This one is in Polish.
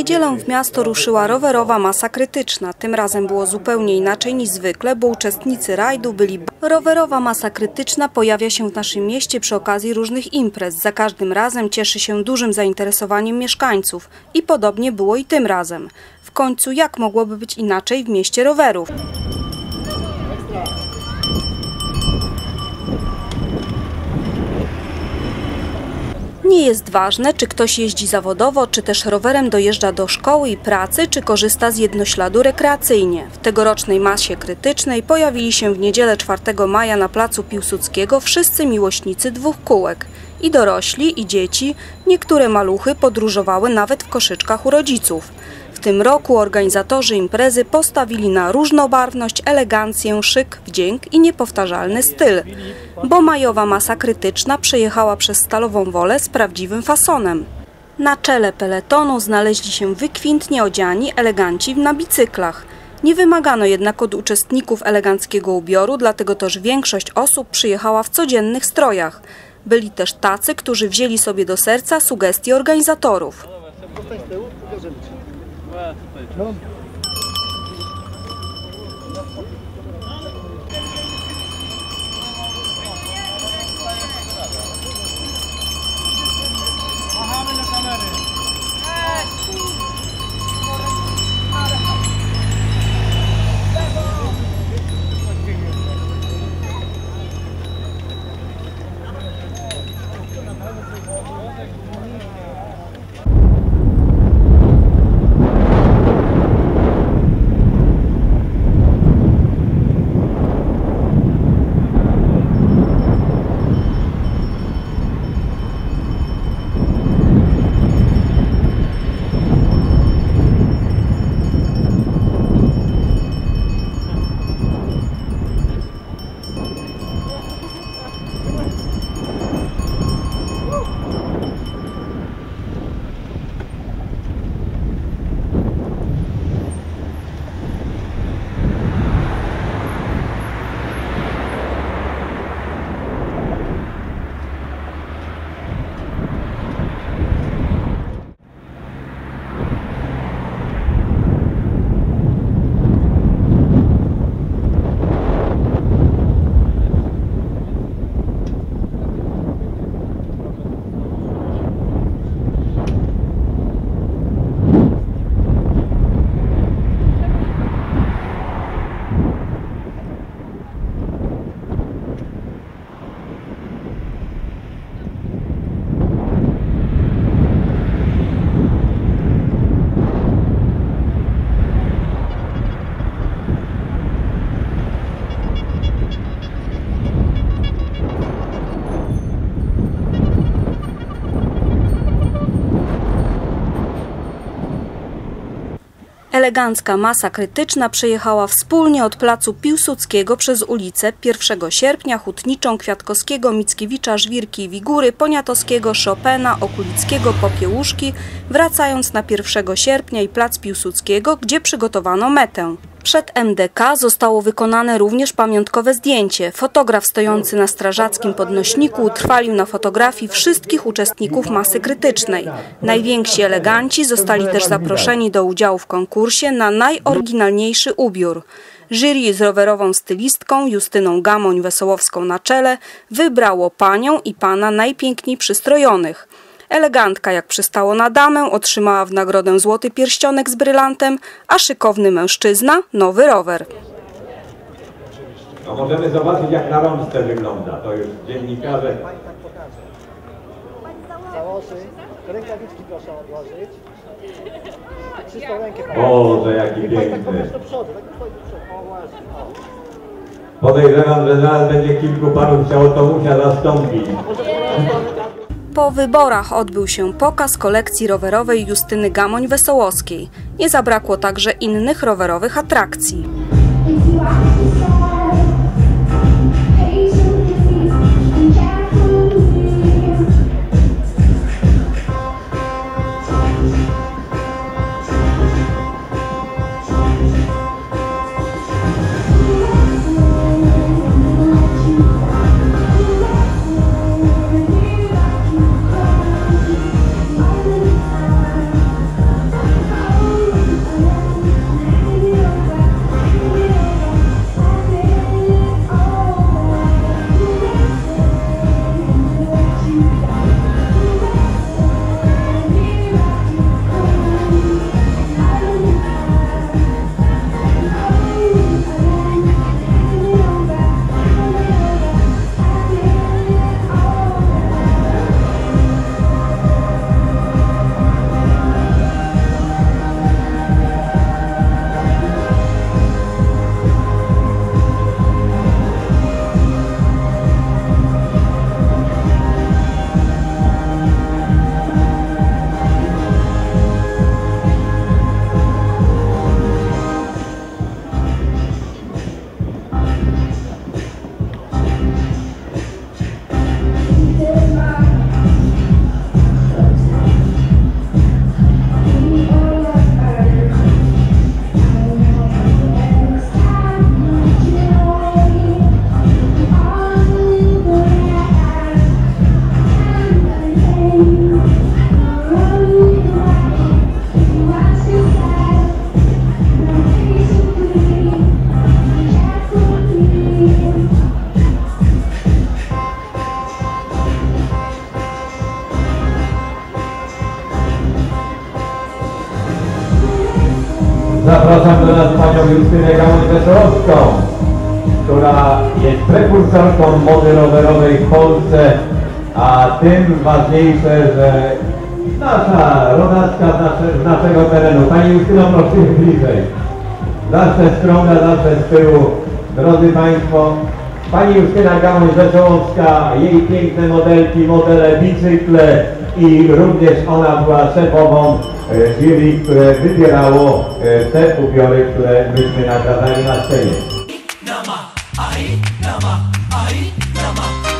niedzielę w miasto ruszyła rowerowa masa krytyczna. Tym razem było zupełnie inaczej niż zwykle, bo uczestnicy rajdu byli... Rowerowa masa krytyczna pojawia się w naszym mieście przy okazji różnych imprez. Za każdym razem cieszy się dużym zainteresowaniem mieszkańców. I podobnie było i tym razem. W końcu jak mogłoby być inaczej w mieście rowerów? Nie jest ważne, czy ktoś jeździ zawodowo, czy też rowerem dojeżdża do szkoły i pracy, czy korzysta z jednośladu rekreacyjnie. W tegorocznej masie krytycznej pojawili się w niedzielę 4 maja na placu Piłsudskiego wszyscy miłośnicy dwóch kółek. I dorośli, i dzieci, niektóre maluchy podróżowały nawet w koszyczkach u rodziców. W tym roku organizatorzy imprezy postawili na różnobarwność, elegancję, szyk, wdzięk i niepowtarzalny styl, bo majowa masa krytyczna przejechała przez Stalową Wolę z prawdziwym fasonem. Na czele peletonu znaleźli się wykwintnie odziani eleganci na bicyklach. Nie wymagano jednak od uczestników eleganckiego ubioru, dlatego też większość osób przyjechała w codziennych strojach. Byli też tacy, którzy wzięli sobie do serca sugestie organizatorów. Well, Elegancka masa krytyczna przejechała wspólnie od placu Piłsudskiego przez ulicę 1 sierpnia, Hutniczą, Kwiatkowskiego, Mickiewicza, Żwirki i Wigury, Poniatowskiego, Chopina, Okulickiego, Popiełuszki, wracając na 1 sierpnia i plac Piłsudskiego, gdzie przygotowano metę. Przed MDK zostało wykonane również pamiątkowe zdjęcie. Fotograf stojący na strażackim podnośniku utrwalił na fotografii wszystkich uczestników masy krytycznej. Najwięksi eleganci zostali też zaproszeni do udziału w konkursie na najoryginalniejszy ubiór. Jury z rowerową stylistką Justyną Gamoń-Wesołowską na czele wybrało panią i pana najpiękniej przystrojonych. Elegantka, jak przystało na damę, otrzymała w nagrodę złoty pierścionek z brylantem, a szykowny mężczyzna nowy rower. No możemy zobaczyć jak na rączce wygląda. To już dziennikarze. Założy. Rękawiczki proszę odłożyć. Czystą rękę. Boże, jaki Tak, piękny. tak. Podejrzewam, że zaraz będzie kilku panów chciało Tomusia zastąpić. Po wyborach odbył się pokaz kolekcji rowerowej Justyny Gamoń-Wesołowskiej. Nie zabrakło także innych rowerowych atrakcji. Panią Justynę Gałąź-Wesołowską, która jest prekursorką mody rowerowej w Polsce, a tym ważniejsze, że nasza rodaczka z, nasze, z naszego terenu. Pani Justyno, proszę bliżej. Zawsze skromna, zawsze z tyłu. Drodzy Państwo, Pani Justyna Gałąź-Wesołowska, jej piękne modelki, modele bicykle i również ona była szefową e, jury, które wybierało e, te ubiory, które myśmy nagradzali na scenie. Nama, ai, nama, ai, nama.